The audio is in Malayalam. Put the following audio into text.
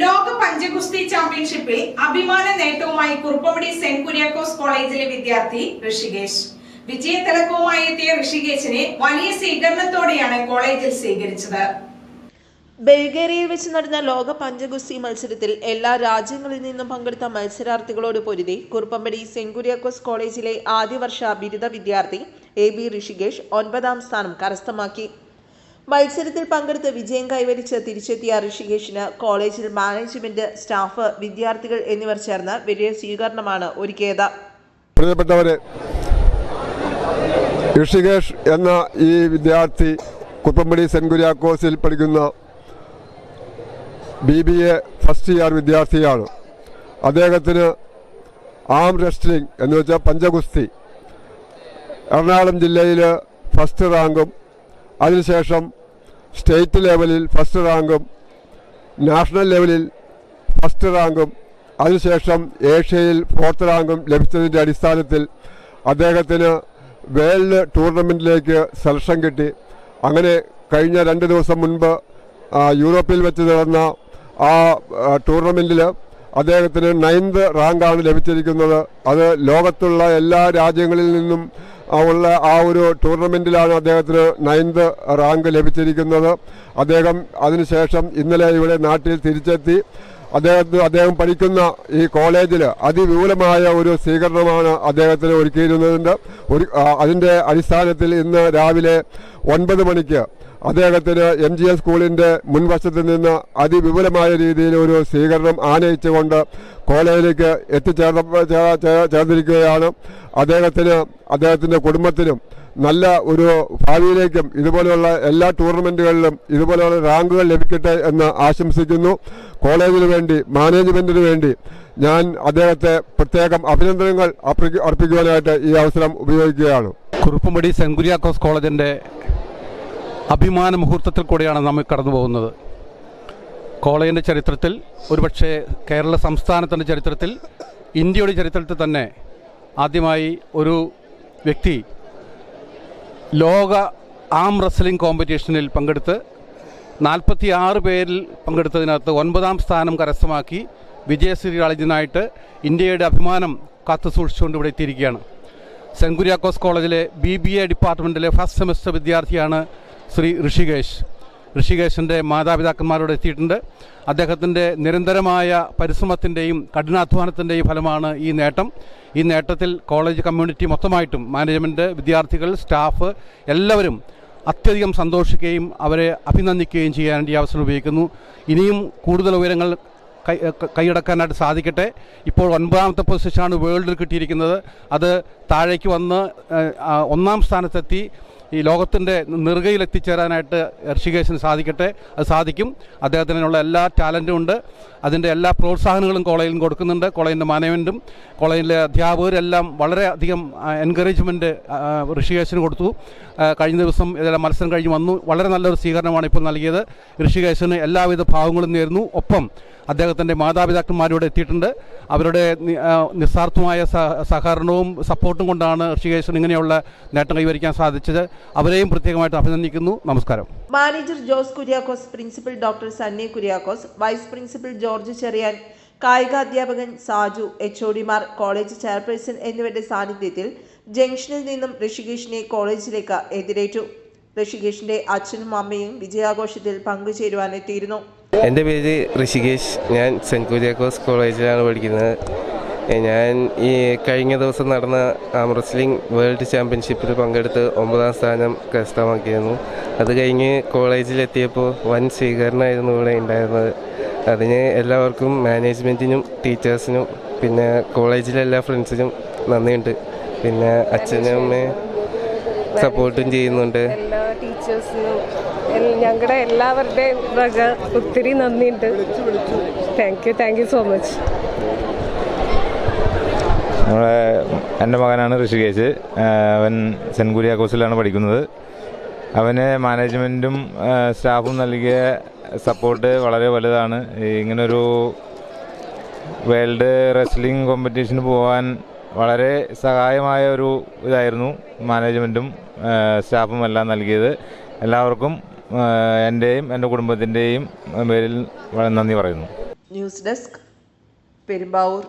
ലോക പഞ്ചഗുസ്തി ചാമ്പ്യൻഷിപ്പിൽ അഭിമാന നേട്ടവുമായി കുറുപ്പമടി സെന്റ് കുര്യാക്കോസ് കോളേജിലെ വിദ്യാർത്ഥി ഋഷികേഷ് വിജയതലക്കവുമായി എത്തിയ ഋഷികേശിനെ വലിയ സ്വീകരണത്തോടെയാണ് കോളേജിൽ സ്വീകരിച്ചത്. ബൾഗേറിയയിൽ വെച്ച് നടന്ന ലോക പഞ്ചഗുസ്തി മത്സരത്തിൽ എല്ലാ രാജ്യങ്ങളിൽ നിന്നും പങ്കെടുത്ത മത്സരാർത്ഥികളോട് പൊരുതി കുറുപ്പമ്പടി സെങ്കുരിയാക്കോസ് കോളേജിലെ ആദ്യവർഷ ബിരുദ വിദ്യാർത്ഥി എ ബി ഋഷികേഷ് ഒൻപതാം സ്ഥാനം കരസ്ഥമാക്കി. മത്സരത്തിൽ പങ്കെടുത്ത് വിജയം കൈവരിച്ച് തിരിച്ചെത്തിയ ഋഷികേഷിന് കോളേജിൽ മാനേജ്മെന്റ് സ്റ്റാഫ് വിദ്യാർത്ഥികൾ എന്നിവർ ചേർന്ന് വലിയ സ്വീകരണമാണ് ഒരുക്കിയത്. പ്രിയപ്പെട്ടവരെ ഋഷികേഷ് എന്ന ഈ വിദ്യാർത്ഥി കുപ്പമ്പടി സെന്റ് കുര്യാക്കോസിൽ പഠിക്കുന്ന B B A first year വിദ്യാർത്ഥിയാണ്. അദ്ദേഹത്തിന് ആം റെസ്ലിംഗ് എന്ന് വെച്ചാൽ പഞ്ചഗുസ്തി. എറണാകുളം ജില്ലയിൽ ഫസ്റ്റ് റാങ്കും അതിനുശേഷം സ്റ്റേറ്റ് ലെവലിൽ ഫസ്റ്റ് റാങ്കും നാഷണൽ ലെവലിൽ ഫസ്റ്റ് റാങ്കും അതിനുശേഷം ഏഷ്യയിൽ ഫോർത്ത് റാങ്കും ലഭിച്ചതിന്റെ അടിസ്ഥാനത്തിൽ അദ്ദേഹത്തിന് വേൾഡ് ടൂർണമെന്റിലേക്ക് സെലക്ഷൻ കിട്ടി. അങ്ങനെ കഴിഞ്ഞ രണ്ട് ദിവസം മുൻപ് യൂറോപ്പിൽ വെച്ച് നടന്ന ആ ടൂർണമെന്റിൽ അദ്ദേഹത്തിന് നയൻത് റാങ്കാണ് ലഭിച്ചിരിക്കുന്നത്. അത് ലോകത്തുള്ള എല്ലാ രാജ്യങ്ങളിൽ നിന്നും ഉള്ള ആ ഒരു ടൂർണമെന്റിലാണ് അദ്ദേഹത്തിന് നയൻത് റാങ്ക് ലഭിച്ചിരിക്കുന്നത്. അദ്ദേഹം അതിനുശേഷം ഇന്നലെ ഇവിടെ നാട്ടിൽ തിരിച്ചെത്തി. അദ്ദേഹത്തിന് അദ്ദേഹം പഠിക്കുന്ന ഈ കോളേജിൽ അതിവിപുലമായ ഒരു സ്വീകരണമാണ് അദ്ദേഹത്തിന് ഒരുക്കിയിരുന്നതിന്റെ ഒരു അതിന്റെ അടിസ്ഥാനത്തിൽ ഇന്ന് രാവിലെ ഒൻപത് മണിക്ക് അദ്ദേഹത്തിന് എം ജി എസ് സ്കൂളിന്റെ മുൻവശത്ത് നിന്ന് അതിവിപുലമായ രീതിയിൽ ഒരു സ്വീകരണം ആനയിച്ചുകൊണ്ട് കോളേജിലേക്ക് എത്തിച്ചേർന്ന ചേർന്നിരിക്കുകയാണ്. അദ്ദേഹത്തിന് അദ്ദേഹത്തിന്റെ കുടുംബത്തിനും നല്ല ഒരു ഭാവിയിലേക്കും ഇതുപോലെയുള്ള എല്ലാ ടൂർണമെന്റുകളിലും ഇതുപോലെയുള്ള റാങ്കുകൾ ലഭിക്കട്ടെ എന്ന് ആശംസിക്കുന്നു. കോളേജിന് വേണ്ടി മാനേജ്മെന്റിന് വേണ്ടി ഞാൻ അദ്ദേഹത്തെ പ്രത്യേകം അഭിനന്ദനങ്ങൾ അർപ്പിക്കു- അർപ്പിക്കുവാനായിട്ട് ഈ അവസരം ഉപയോഗിക്കുകയാണ്. കുറുപ്പുംപടി സെങ്കുരിയാക്കോസ് കോളേജിന്റെ അഭിമാന മുഹൂർത്തത്തിൽ കൂടെയാണ് നമ്മൾ കടന്നു പോകുന്നത് കോളേജിന്റെ ചരിത്രത്തിൽ ഒരുപക്ഷെ കേരള സംസ്ഥാനത്തിന്റെ ചരിത്രത്തിൽ ഇന്ത്യയുടെ ചരിത്രത്തിൽ തന്നെ ആദ്യമായി ഒരു വ്യക്തി ലോക ആം റസ്ലിംഗ് കോമ്പറ്റീഷനിൽ പങ്കെടുത്ത് നാൽപ്പത്തി ആറ് പേരിൽ പങ്കെടുത്തതിനകത്ത് ഒൻപതാം സ്ഥാനം കരസ്ഥമാക്കി വിജയശ്രീ കളഞ്ഞതിനായിട്ട് ഇന്ത്യയുടെ അഭിമാനം കാത്തു സൂക്ഷിച്ചുകൊണ്ട് ഇവിടെ എത്തിയിരിക്കുകയാണ്. സെങ്കുര്യാക്കോസ് കോളേജിലെ B B A ഡിപ്പാർട്ട്മെന്റിലെ first semester വിദ്യാർത്ഥിയാണ് ശ്രീ ഋഷികേശ്. ഋഷികേശിന്റെ മാതാപിതാക്കന്മാരോട് എത്തിയിട്ടുണ്ട്. അദ്ദേഹത്തിന്റെ നിരന്തരമായ പരിശ്രമത്തിന്റെയും കഠിനാധ്വാനത്തിന്റെയും ഫലമാണ് ഈ നേട്ടം. ഈ നേട്ടത്തിൽ കോളേജ് കമ്മ്യൂണിറ്റി മൊത്തമായിട്ടും മാനേജ്മെന്റ് വിദ്യാർത്ഥികൾ സ്റ്റാഫ് എല്ലാവരും അത്യധികം സന്തോഷിക്കുകയും അവരെ അഭിനന്ദിക്കുകയും ചെയ്യാൻ ഈ അവസരം ഉപയോഗിക്കുന്നു. ഇനിയും കൂടുതൽ ഉയരങ്ങൾ ക- കൈയടക്കാനായിട്ട് സാധിക്കട്ടെ. ഇപ്പോൾ ഒൻപതാമത്തെ പൊസിഷനാണ് വേൾഡിൽ കിട്ടിയിരിക്കുന്നത്. അത് താഴേക്ക് വന്ന് ഒന്നാം സ്ഥാനത്തെത്തി. ഈ ലോകത്തിന്റെ നെറുകയിൽ എത്തിച്ചേരാനായിട്ട് ഋഷികേശിന് സാധിക്കട്ടെ. അത് സാധിക്കും. അദ്ദേഹത്തിനുള്ള എല്ലാ ടാലന്റും ഉണ്ട്. അതിന്റെ എല്ലാ പ്രോത്സാഹനങ്ങളും കോളേജിലും കൊടുക്കുന്നുണ്ട്. കോളേജിന്റെ മാനേജ്മെന്റും കോളേജിലെ അധ്യാപകരെല്ലാം വളരെയധികം എൻകറേജ്മെന്റ് ഋഷികേശന് കൊടുത്തു. കഴിഞ്ഞ ദിവസം ഇതെല്ലാം മത്സരം കഴിഞ്ഞ് വന്നു. വളരെ നല്ലൊരു സ്വീകരണമാണ് ഇപ്പോൾ നൽകിയത്. ഋഷികേശിന് എല്ലാവിധ ഭാവങ്ങളും നേരുന്നു. ഒപ്പം അദ്ദേഹത്തിന്റെ മാതാപിതാക്കന്മാരോട് എത്തിയിട്ടുണ്ട്. അവരുടെ നിസ്വാർത്ഥമായ സഹകരണവും സപ്പോർട്ടും കൊണ്ടാണ് ഋഷികേശൻ ഇങ്ങനെയുള്ള നേട്ടം കൈവരിക്കാൻ സാധിച്ചത്. അവരെയും പ്രത്യേകമായിട്ട് അഭിനന്ദിക്കുന്നു. നമസ്കാരം. Manager Jose Kuriakose principal doctor Sunny Kuriakose vice principal George Cherian കായികാധ്യാപകൻ Saju H ഒഡിമാർ കോളേജ് ചെയർപേഴ്സൺ എന്നിവരുടെ സാന്നിധ്യത്തിൽ ജംഗ്ഷനിൽ നിന്നും ഋഷികേഷിനെ കോളേജിലേക്ക് എതിരേറ്റു. ഋഷികേഷിന്റെ അച്ഛനും അമ്മയും വിജയാഘോഷത്തിൽ പങ്കുചേരുവാനെത്തിയിരുന്നു. എന്റെ പേര് ഋഷികേഷ് ഞാൻ സെന്റ് കുര്യാക്കോസ് കോളേജിലാണ് പഠിക്കുന്നത്. ഞാൻ ഈ കഴിഞ്ഞ ദിവസം നടന്ന ആം റെസ്ലിംഗ് വേൾഡ് ചാമ്പ്യൻഷിപ്പിൽ പങ്കെടുത്ത് ഒമ്പതാം സ്ഥാനം കരസ്ഥമാക്കിയിരുന്നു. അത് കഴിഞ്ഞ് കോളേജിലെത്തിയപ്പോൾ വൻ സ്വീകരണമായിരുന്നു ഇവിടെ ഉണ്ടായിരുന്നത്. അതിന് എല്ലാവർക്കും മാനേജ്മെന്റിനും ടീച്ചേഴ്സിനും പിന്നെ കോളേജിലെ എല്ലാ ഫ്രണ്ട്സിനും നന്ദിയുണ്ട്. പിന്നെ അച്ഛനും അമ്മയും സപ്പോർട്ടും ചെയ്യുന്നുണ്ട്. എല്ലാ ടീച്ചേഴ്സിനും ഞങ്ങളുടെ എല്ലാവരുടെയും ഒത്തിരി നന്ദിയുണ്ട്. Thank you thank you so much നമ്മളെ എന്റെ മകനാണ് ഋഷികേശ്. അവൻ സെന്റ് കുര്യാക്കോസിലാണ് പഠിക്കുന്നത്. അവന് മാനേജ്മെന്റും സ്റ്റാഫും നൽകിയ സപ്പോർട്ട് വളരെ വലുതാണ്. ഇങ്ങനൊരു വേൾഡ് റെസ്ലിംഗ് കോമ്പറ്റീഷന് പോകാൻ വളരെ സഹായമായ ഒരു ഇതായിരുന്നു മാനേജ്മെന്റും സ്റ്റാഫും എല്ലാം നൽകിയത്. എല്ലാവർക്കും എന്റെയും എന്റെ കുടുംബത്തിന്റെയും പേരിൽ നന്ദി പറയുന്നു. News desk Perumbavoor.